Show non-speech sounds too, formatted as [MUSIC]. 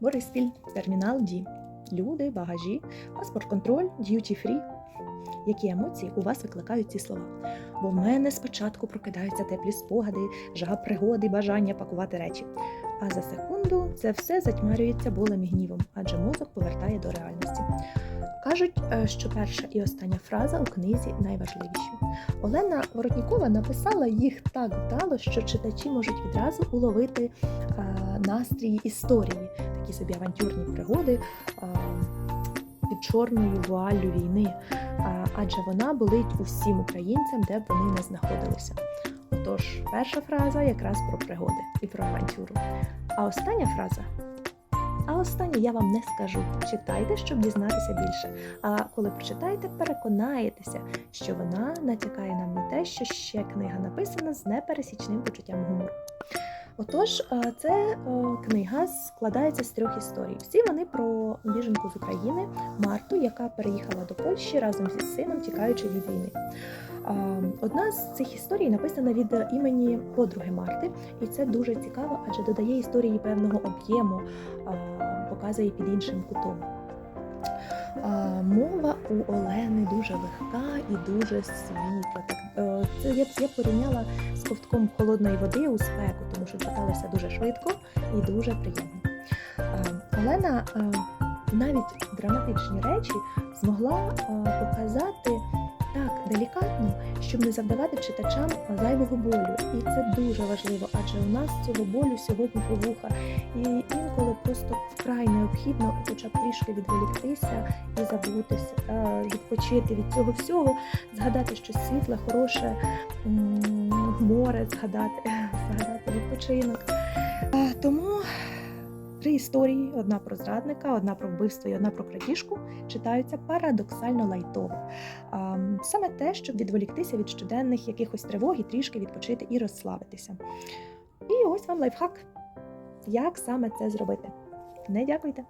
Бориспіль, термінал Ді. Люди, багажі, паспорт-контроль, д'юті-фрі. Які емоції у вас викликають ці слова? Бо в мене спочатку прокидаються теплі спогади, жага пригоди, бажання пакувати речі. А за секунду це все затьмарюється болем і гнівом, адже мозок повертає до реальності. Кажуть, е, що перша і остання фраза у книзі найважливіші. Олена Воротнікова написала їх так вдало, що читачі можуть відразу уловити е, настрій історії, такі собі авантюрні пригоди під чорною вуаллю війни, адже вона болить усім українцям, де б вони не знаходилися. Отож, перша фраза якраз про пригоди і про авантюру. А остання фраза. А останнє я вам не скажу. Читайте, щоб дізнатися більше. А коли прочитаєте, переконаєтеся, що вона натякає нам на те, що ще книга написана з непересічним почуттям гумору. Отож, е, це е, книга складається з трьох історій. Всі вони про біженку з України Марту, яка переїхала до Польщі разом зі сином, тікаючи від війни. Одна з цих історій написана від імені подруги Марти, і це дуже цікаво, адже додає історії певного об'єму, показує під іншим кутом. Мова у Олени дуже легка і дуже світла. Е, це я я порівняла з ковтком холодної води у спеку, тому що читалося дуже швидко і дуже приємно. Е, Олена е, навіть драматичні речі змогла показати делікатно, щоб не завдавати читачам зайвого болю. І це дуже важливо, адже у нас цього болю сьогодні повуха. І інколи просто вкрай необхідно хоча б трішки відволіктися і забутися, відпочити від цього всього, згадати щось світле, хороше, море, згадати, [LAUGHS] згадати відпочинок. Тому три історії: одна про зрадника, одна про вбивство і одна про крадіжку, читаються парадоксально лайтово. Саме те, щоб відволіктися від щоденних якихось тривог і трішки відпочити і розслабитися. І ось вам лайфхак. Як саме це зробити? Не дякуйте!